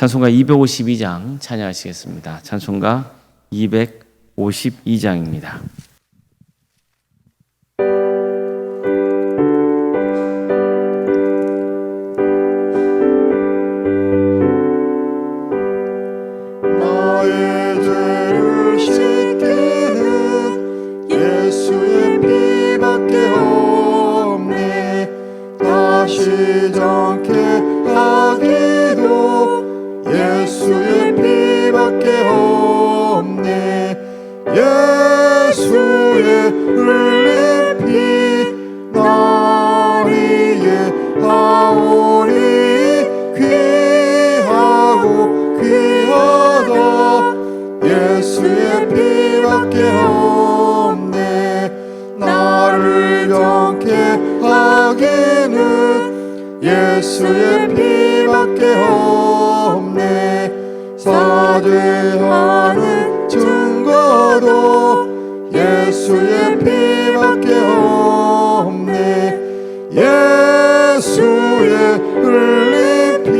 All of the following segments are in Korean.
찬송가 252장 찬양하시겠습니다. 찬송가 252장입니다. 사죄하는 증거도 예수의 피밖에 없네. 예수의 흘린 피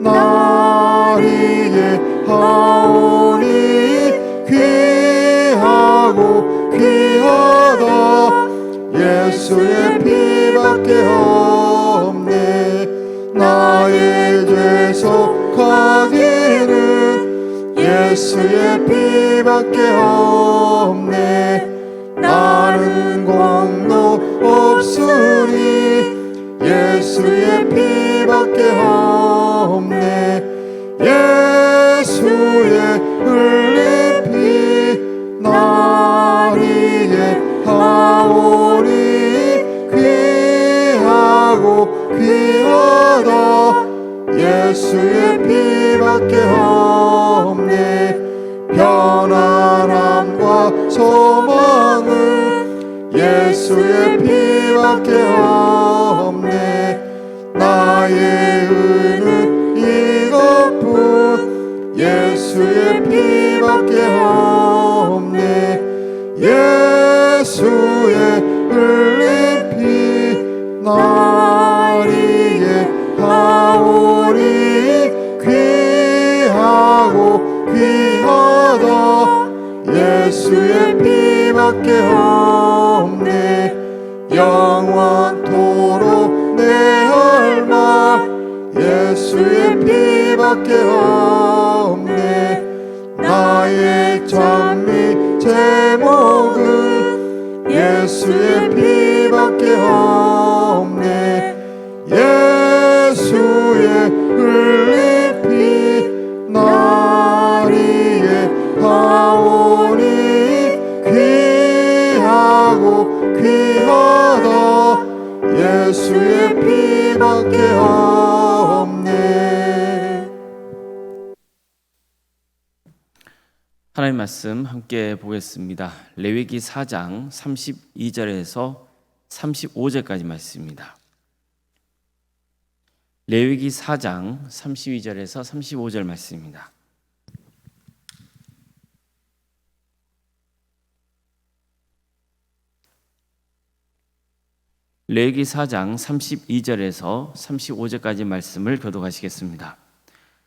나리에 하오니 귀하고 귀하다. 예수의 피밖에 없네. 나 예수의 피밖에 없네. 나는 공로 없으니 예수의 피밖에 없네. 예수의 흘린 피 나리에 하오니 귀하고 귀하다. 예수의 피밖에 없네 소망은 예수의 피밖에 없네. 나의 의는 이것뿐 예수의 피밖에 없네 밖에 없네. 나의 찬미 제 말씀 함께 보겠습니다. 레위기 4장 32절에서 35절까지 말씀입니다. 레위기 4장 32절에서 35절 말씀입니다. 레위기 4장 32절에서 35절까지 말씀을 교독하시겠습니다.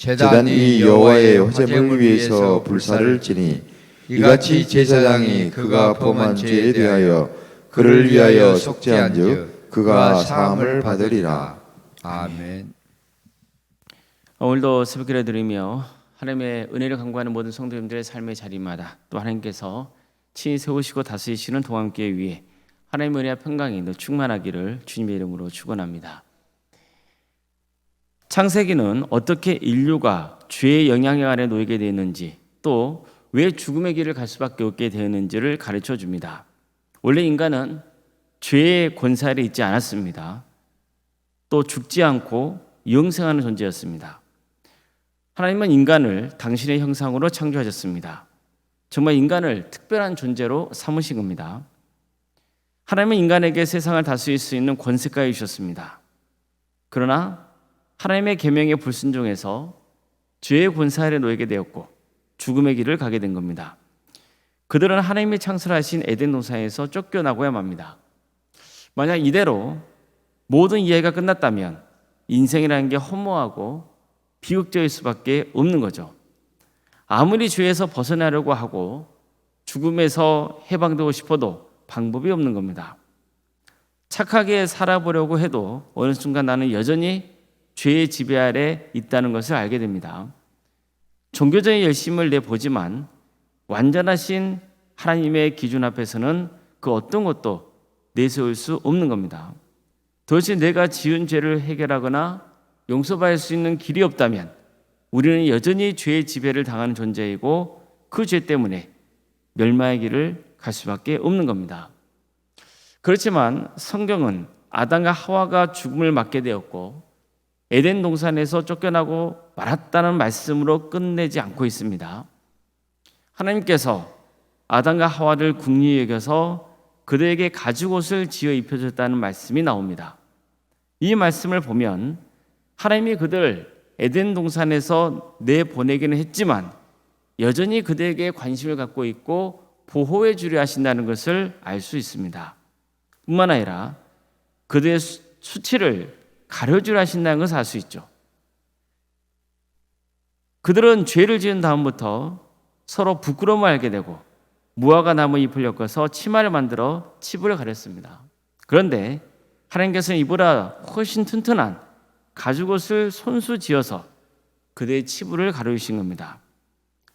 제단 위 여호와의 화제물 위에서 불사를 지니 이같이 제사장이 그가 범한 죄에 대하여 그를 위하여 속죄한즉 그가 사함을 받으리라. 아멘. 오늘도 새벽기를 드리며 하나님의 은혜를 강구하는 모든 성도님들의 삶의 자리마다 또 하나님께서 친히 세우시고 다스리시는 동안교회 위에 하나님의 은혜와 평강이 늘 충만하기를 주님의 이름으로 축원합니다. 창세기는 어떻게 인류가 죄의 영향 아래 놓이게 되었는지 또 왜 죽음의 길을 갈 수밖에 없게 되었는지를 가르쳐 줍니다. 원래 인간은 죄의 권세 아래 있지 않았습니다. 또 죽지 않고 영생하는 존재였습니다. 하나님은 인간을 당신의 형상으로 창조하셨습니다. 정말 인간을 특별한 존재로 삼으신 겁니다. 하나님은 인간에게 세상을 다스릴 수 있는 권세까지 주셨습니다. 그러나 하나님의 계명에 불순종해서 죄의 권세 아래 놓이게 되었고 죽음의 길을 가게 된 겁니다. 그들은 하나님이 창설하신 에덴 동산에서 쫓겨나고야 맙니다. 만약 이대로 모든 이해가 끝났다면 인생이라는 게 허무하고 비극적일 수밖에 없는 거죠. 아무리 죄에서 벗어나려고 하고 죽음에서 해방되고 싶어도 방법이 없는 겁니다. 착하게 살아보려고 해도 어느 순간 나는 여전히 죄의 지배 아래 있다는 것을 알게 됩니다. 종교적인 열심을 내보지만 완전하신 하나님의 기준 앞에서는 그 어떤 것도 내세울 수 없는 겁니다. 도대체 내가 지은 죄를 해결하거나 용서받을 수 있는 길이 없다면 우리는 여전히 죄의 지배를 당하는 존재이고 그 죄 때문에 멸망의 길을 갈 수밖에 없는 겁니다. 그렇지만 성경은 아담과 하와가 죽음을 맞게 되었고 에덴 동산에서 쫓겨나고 말았다는 말씀으로 끝내지 않고 있습니다. 하나님께서 아담과 하와를 궁리히 여겨서 그들에게 가죽옷을 지어 입혀줬다는 말씀이 나옵니다. 이 말씀을 보면 하나님이 그들 에덴 동산에서 내보내기는 했지만 여전히 그들에게 관심을 갖고 있고 보호해 주려 하신다는 것을 알 수 있습니다. 뿐만 아니라 그들의 수- 수치를 가려주려 하신다는 것을 알 수 있죠. 그들은 죄를 지은 다음부터 서로 부끄러움을 알게 되고 무화과 나무 잎을 엮어서 치마를 만들어 치부를 가렸습니다. 그런데 하나님께서는 이보다 훨씬 튼튼한 가죽옷을 손수 지어서 그들의 치부를 가려주신 겁니다.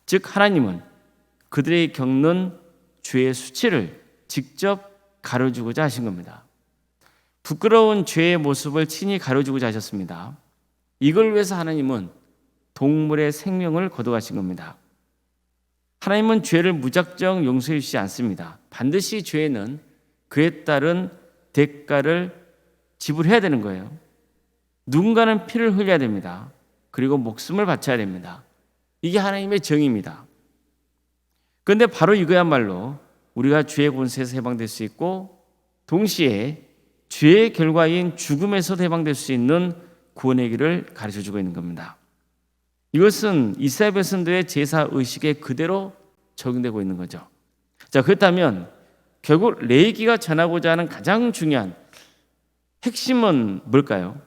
즉 하나님은 그들이 겪는 죄의 수치를 직접 가려주고자 하신 겁니다. 부끄러운 죄의 모습을 친히 가려주고자 하셨습니다. 이걸 위해서 하나님은 동물의 생명을 거둬가신 겁니다. 하나님은 죄를 무작정 용서해 주시지 않습니다. 반드시 죄는 그에 따른 대가를 지불해야 되는 거예요. 누군가는 피를 흘려야 됩니다. 그리고 목숨을 바쳐야 됩니다. 이게 하나님의 정의입니다. 그런데 바로 이거야말로 우리가 죄의 권세에서 해방될 수 있고 동시에 죄의 결과인 죽음에서 해방될 수 있는 구원의 길을 가르쳐 주고 있는 겁니다. 이것은 이스라엘 백성들의 제사 의식에 그대로 적용되고 있는 거죠. 자, 그렇다면 결국 레이기가 전하고자 하는 가장 중요한 핵심은 뭘까요?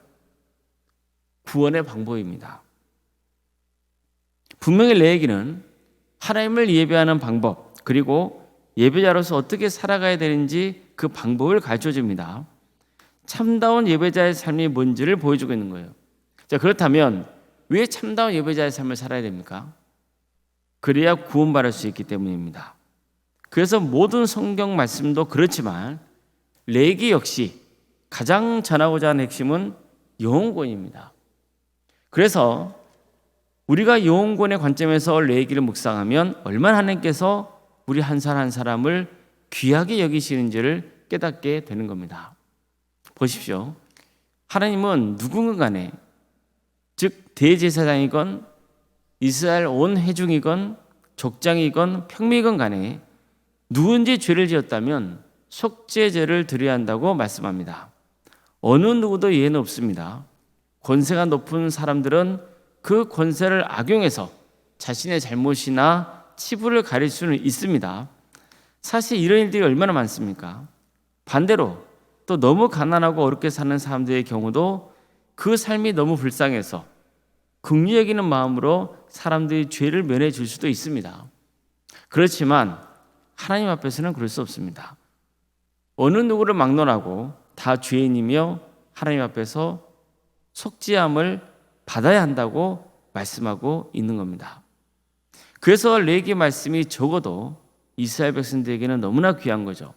구원의 방법입니다. 분명히 레이기는 하나님을 예배하는 방법 그리고 예배자로서 어떻게 살아가야 되는지 그 방법을 가르쳐 줍니다. 참다운 예배자의 삶이 뭔지를 보여주고 있는 거예요. 자, 그렇다면 왜 참다운 예배자의 삶을 살아야 됩니까? 그래야 구원받을 수 있기 때문입니다. 그래서 모든 성경 말씀도 그렇지만 레기 역시 가장 전하고자 하는 핵심은 영혼권입니다. 그래서 우리가 영혼권의 관점에서 레기를 묵상하면 얼마나 하나님께서 우리 한 사람 한 사람을 귀하게 여기시는지를 깨닫게 되는 겁니다. 보십시오. 하나님은 누군가 간에 즉 대제사장이건 이스라엘 온 회중이건 족장이건 평미건 간에 누군지 죄를 지었다면 속죄제를 드려야 한다고 말씀합니다. 어느 누구도 예외는 없습니다. 권세가 높은 사람들은 그 권세를 악용해서 자신의 잘못이나 치부를 가릴 수는 있습니다. 사실 이런 일들이 얼마나 많습니까? 반대로 또 너무 가난하고 어렵게 사는 사람들의 경우도 그 삶이 너무 불쌍해서 긍휼 여기는 마음으로 사람들이 죄를 면해 줄 수도 있습니다. 그렇지만 하나님 앞에서는 그럴 수 없습니다. 어느 누구를 막론하고 다 죄인이며 하나님 앞에서 속죄함을 받아야 한다고 말씀하고 있는 겁니다. 그래서 레기 말씀이 적어도 이스라엘 백성들에게는 너무나 귀한 거죠.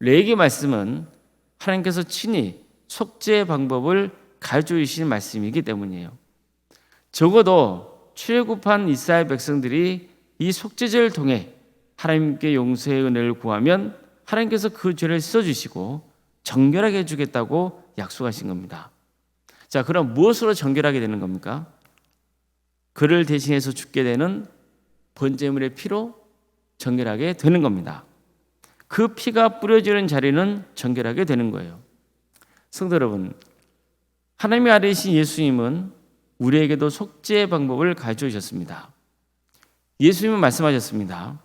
레기 말씀은 하나님께서 친히 속죄의 방법을 가르쳐 주신 말씀이기 때문이에요. 적어도 출애굽한 이스라엘 백성들이 이 속죄제를 통해 하나님께 용서의 은혜를 구하면 하나님께서 그 죄를 씻어 주시고 정결하게 해 주겠다고 약속하신 겁니다. 자, 그럼 무엇으로 정결하게 되는 겁니까? 그를 대신해서 죽게 되는 번제물의 피로 정결하게 되는 겁니다. 그 피가 뿌려지는 자리는 정결하게 되는 거예요. 성도 여러분, 하나님의 아들이신 예수님은 우리에게도 속죄의 방법을 가르쳐 주셨습니다. 예수님은 말씀하셨습니다.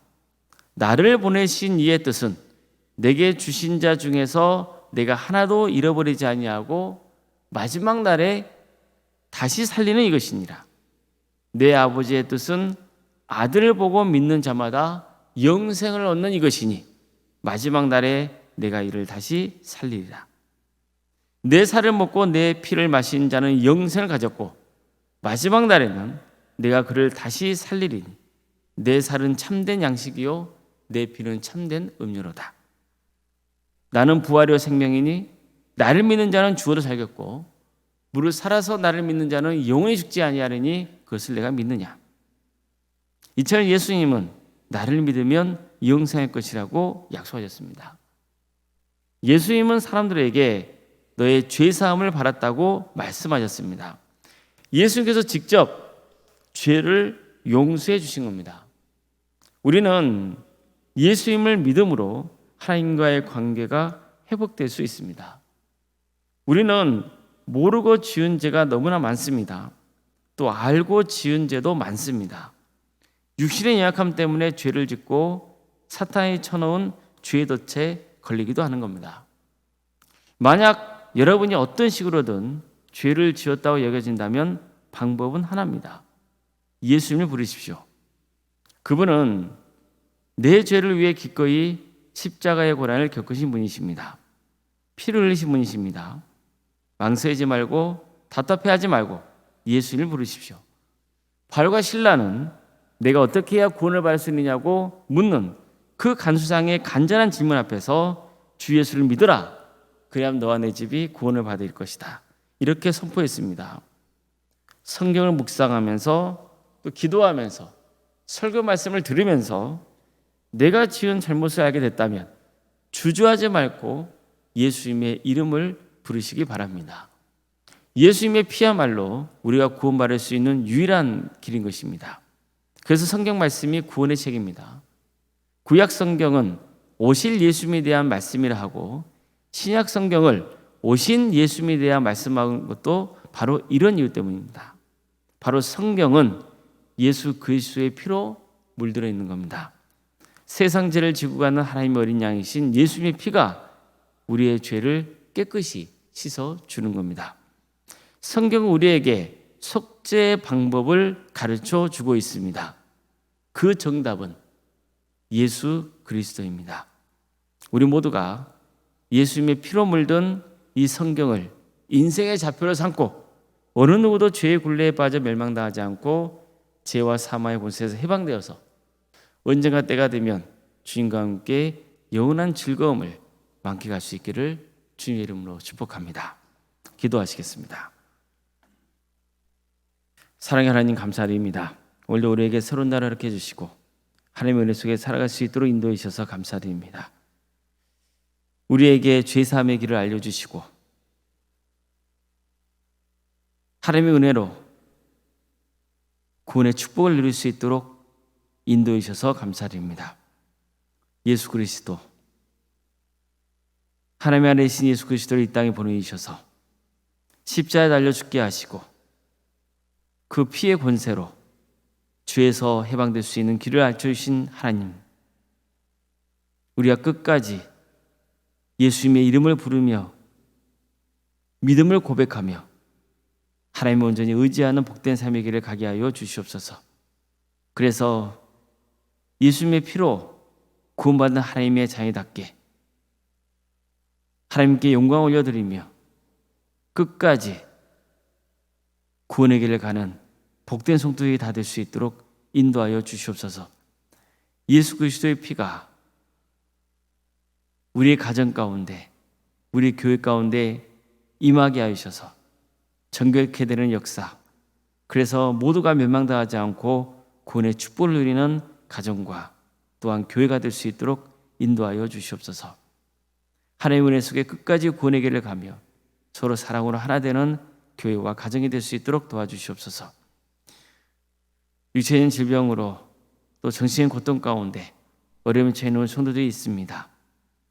나를 보내신 이의 뜻은 내게 주신 자 중에서 내가 하나도 잃어버리지 아니하고 마지막 날에 다시 살리는 이것이니라. 내 아버지의 뜻은 아들을 보고 믿는 자마다 영생을 얻는 이것이니 마지막 날에 내가 이를 다시 살리리라. 내 살을 먹고 내 피를 마신 자는 영생을 가졌고 마지막 날에는 내가 그를 다시 살리리니 내 살은 참된 양식이요 내 피는 참된 음료로다. 나는 부활이요 생명이니 나를 믿는 자는 죽어도 살겠고 무릇 살아서 나를 믿는 자는 영원히 죽지 아니하리니 그것을 내가 믿느냐. 이처럼 예수님은 나를 믿으면 영생할 것이라고 약속하셨습니다. 예수님은 사람들에게 너의 죄 사함을 받았다고 말씀하셨습니다. 예수님께서 직접 죄를 용서해 주신 겁니다. 우리는 예수님을 믿음으로 하나님과의 관계가 회복될 수 있습니다. 우리는 모르고 지은 죄가 너무나 많습니다. 또 알고 지은 죄도 많습니다. 육신의 연약함 때문에 죄를 짓고 사탄이 쳐놓은 죄의 덫에 걸리기도 하는 겁니다. 만약 여러분이 어떤 식으로든 죄를 지었다고 여겨진다면 방법은 하나입니다. 예수님을 부르십시오. 그분은 내 죄를 위해 기꺼이 십자가의 고난을 겪으신 분이십니다. 피를 흘리신 분이십니다. 망설이지 말고 답답해하지 말고 예수님을 부르십시오. 발과 신라는 내가 어떻게 해야 구원을 받을 수 있느냐고 묻는 그 간수상의 간절한 질문 앞에서 주 예수를 믿으라. 그래야만 너와 내 집이 구원을 받을 것이다. 이렇게 선포했습니다. 성경을 묵상하면서 또 기도하면서 설교 말씀을 들으면서 내가 지은 잘못을 알게 됐다면 주저하지 말고 예수님의 이름을 부르시기 바랍니다. 예수님의 피야말로 우리가 구원받을 수 있는 유일한 길인 것입니다. 그래서 성경 말씀이 구원의 책입니다. 구약 성경은 오실 예수님에 대한 말씀이라 하고 신약 성경을 오신 예수님에 대한 말씀한 것도 바로 이런 이유 때문입니다. 바로 성경은 예수 그리스도의 피로 물들어 있는 겁니다. 세상 죄를 지고 가는 하나님의 어린 양이신 예수님의 피가 우리의 죄를 깨끗이 씻어 주는 겁니다. 성경은 우리에게 속죄 방법을 가르쳐 주고 있습니다. 그 정답은 예수 그리스도입니다. 우리 모두가 예수님의 피로 물든 이 성경을 인생의 좌표로 삼고 어느 누구도 죄의 굴레에 빠져 멸망당하지 않고 죄와 사망의 권세에서 해방되어서 언젠가 때가 되면 주님과 함께 영원한 즐거움을 만끽할 수 있기를 주님의 이름으로 축복합니다. 기도하시겠습니다. 사랑의 하나님 감사드립니다. 오늘도 우리에게 새로운 날을 이렇게 해주시고 하나님의 은혜 속에 살아갈 수 있도록 인도해 주셔서 감사드립니다. 우리에게 죄사함의 길을 알려주시고 하나님의 은혜로 구원의 축복을 누릴 수 있도록 인도해 주셔서 감사드립니다. 예수 그리스도 하나님 안에 계신 예수 그리스도를 이 땅에 보내주셔서 십자에 달려 죽게 하시고 그 피의 권세로 죄에서 해방될 수 있는 길을 알려주신 하나님 우리가 끝까지 예수님의 이름을 부르며 믿음을 고백하며 하나님을 온전히 의지하는 복된 삶의 길을 가게 하여 주시옵소서. 그래서 예수님의 피로 구원받은 하나님의 자녀답게 하나님께 영광 올려드리며 끝까지 구원의 길을 가는 복된 성도들이 다 될 수 있도록 인도하여 주시옵소서. 예수 그리스도의 피가 우리의 가정 가운데, 우리 교회 가운데 임하게 하셔서 정결케 되는 역사. 그래서 모두가 멸망당하지 않고 구원의 축복을 누리는 가정과 또한 교회가 될 수 있도록 인도하여 주시옵소서. 하나님의 은혜 속에 끝까지 구원의 길을 가며 서로 사랑으로 하나 되는 교회와 가정이 될 수 있도록 도와주시옵소서. 육체적인 질병으로 또 정신의 고통 가운데 어려움에 처해 있는 성도들이 있습니다.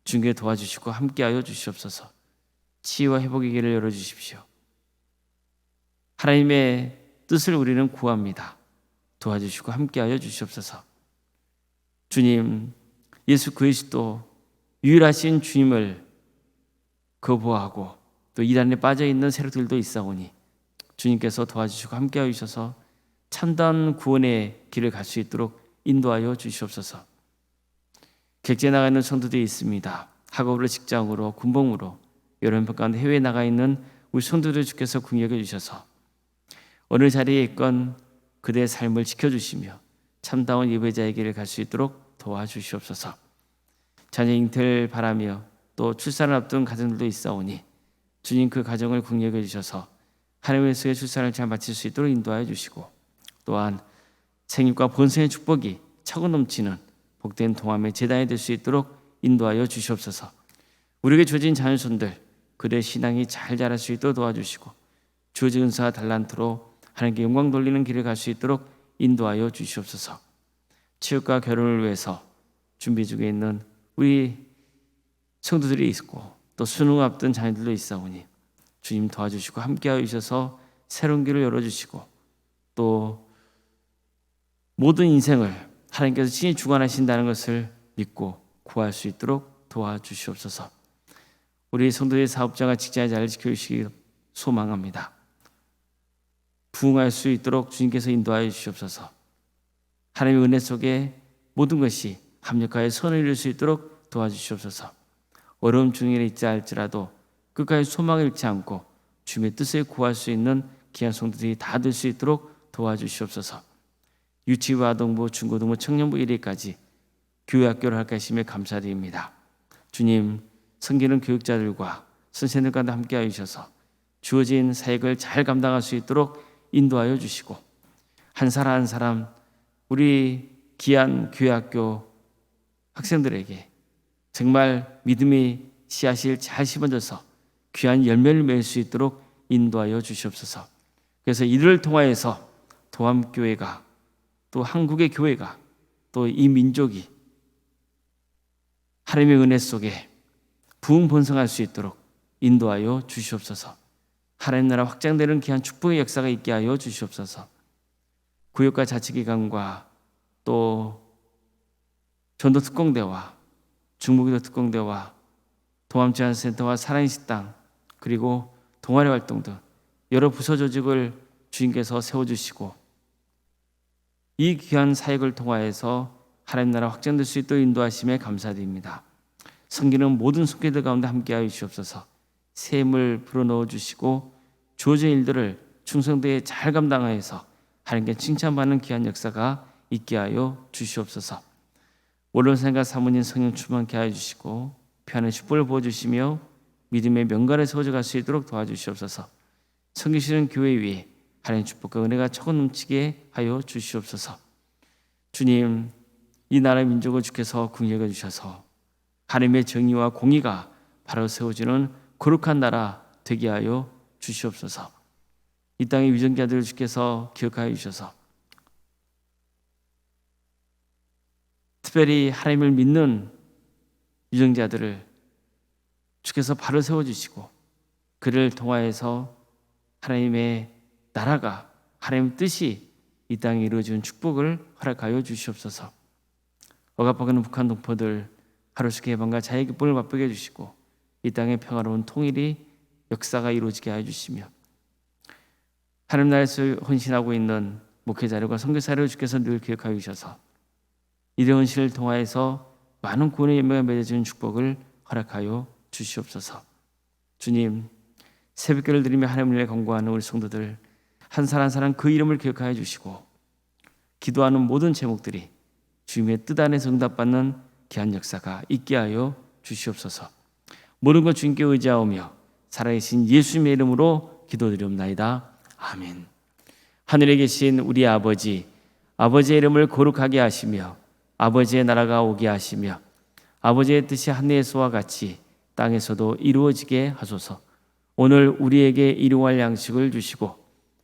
중교에 도와주시고 함께하여 주시옵소서. 치유와 회복의 길을 열어 주십시오. 하나님의 뜻을 우리는 구합니다. 도와주시고 함께하여 주시옵소서. 주님, 예수 그리스도 유일하신 주님을 거부하고 또 이단에 빠져 있는 세력들도 있사오니 주님께서 도와주시고 함께하여 주셔서 참다운 구원의 길을 갈 수 있도록 인도하여 주시옵소서. 객지에 나가 있는 성도들이 있습니다. 학업으로 직장으로 군복무로 여러 번 가운데 해외에 나가 있는 우리 성도들 주께서 궁여겨 주셔서 어느 자리에 있건 그대의 삶을 지켜주시며 참다운 예배자의 길을 갈 수 있도록 도와주시옵소서. 자녀 잉태를 바라며 또 출산을 앞둔 가정들도 있사오니 주님 그 가정을 궁여겨 주셔서 하나님의 수의 출산을 잘 마칠 수 있도록 인도하여 주시고 또한 생육과 본성의 축복이 차고 넘치는 복된 동함의 재단이 될 수 있도록 인도하여 주시옵소서. 우리에게 주어진 자녀손들 그들의 신앙이 잘 자랄 수 있도록 도와주시고 주어진 은사와 달란트로 하나님께 영광 돌리는 길을 갈 수 있도록 인도하여 주시옵소서. 치유과 결혼을 위해서 준비 중에 있는 우리 성도들이 있고 또 수능 앞둔 자녀들도 있사오니 주님 도와주시고 함께하여 주셔서 새로운 길을 열어주시고 또 모든 인생을 하나님께서 친히 주관하신다는 것을 믿고 구할 수 있도록 도와주시옵소서. 우리 성도의 사업자가 직장의 자리를 지켜주시기 소망합니다. 부응할 수 있도록 주님께서 인도하여 주시옵소서. 하나님의 은혜 속에 모든 것이 합력하여 선을 이룰 수 있도록 도와주시옵소서. 어려움 중에 있지 할지라도 끝까지 소망을 잃지 않고 주님의 뜻을 구할 수 있는 귀한 성도들이 다 될 수 있도록 도와주시옵소서. 유치부, 아동부, 중고등부, 청년부 1위까지 교회 학교를 할까 하심에 감사드립니다. 주님, 섬기는 교육자들과 선생님들과 함께하여 주셔서 주어진 사역을 잘 감당할 수 있도록 인도하여 주시고 한 사람 한 사람 우리 귀한 교회 학교 학생들에게 정말 믿음의 씨앗이 잘 심어져서 귀한 열매를 맺을 수 있도록 인도하여 주시옵소서. 그래서 이를 통하여서 도암교회가 또 한국의 교회가 또 이 민족이 하나님의 은혜 속에 부흥 번성할 수 있도록 인도하여 주시옵소서. 하나님 나라 확장되는 귀한 축복의 역사가 있게 하여 주시옵소서. 구역과 자치기관과 또 전도 특공대와 중무기도 특공대와 동암제한센터와 사랑의 식당 그리고 동아리 활동 등 여러 부서 조직을 주님께서 세워주시고 이 귀한 사역을 통하여서 하나님 나라 확장될 수 있도록 인도하심에 감사드립니다. 성기는 모든 속계들 가운데 함께하여 주시옵소서. 샘을 불어넣어 주시고 주어진 일들을 충성되게 잘 감당하여서 하나님께 칭찬받는 귀한 역사가 있게 하여 주시옵소서. 원론생과 사모님 성령 충만케 하여 주시고 편의 축복을 부어 주시며 믿음의 명가를 세워져 갈 수 있도록 도와주시옵소서. 성기시는 교회 위에 하나님 축복과 은혜가 차고 넘치게 하여 주시옵소서. 주님, 이 나라 민족을 주께서 궁여겨 주셔서 하나님의 정의와 공의가 바로 세워지는 거룩한 나라 되게 하여 주시옵소서. 이 땅의 위정자들을 주께서 기억하여 주셔서 특별히 하나님을 믿는 유정자들을 주께서 바로 세워주시고 그를 통하여서 하나님의 나라가 하나님 뜻이 이 땅에 이루어지는 축복을 허락하여 주시옵소서. 억압하는 북한 동포들 하루씩 해방과 자의 기쁨을 맛보게 해주시고 이 땅의 평화로운 통일이 역사가 이루어지게 해주시며 하나님 나라에서 헌신하고 있는 목회자들과 선교사를 주께서 늘 기억하여 주셔서 이런 헌신을 통하여서 많은 구원의 열매가 맺어지는 축복을 허락하여 주시옵소서. 주님 새벽기를 드리며 하나님을 경고하는 우리 성도들 한 사람 한 사람 그 이름을 기억하여 주시고 기도하는 모든 제목들이 주님의 뜻 안에서 응답받는 귀한 역사가 있게 하여 주시옵소서. 모든 것 주님께 의지하오며 살아계신 예수님의 이름으로 기도드리옵나이다. 아멘. 하늘에 계신 우리 아버지, 아버지의 이름을 거룩하게 하시며 아버지의 나라가 오게 하시며 아버지의 뜻이 하늘에서와 같이 땅에서도 이루어지게 하소서. 오늘 우리에게 일용할 양식을 주시고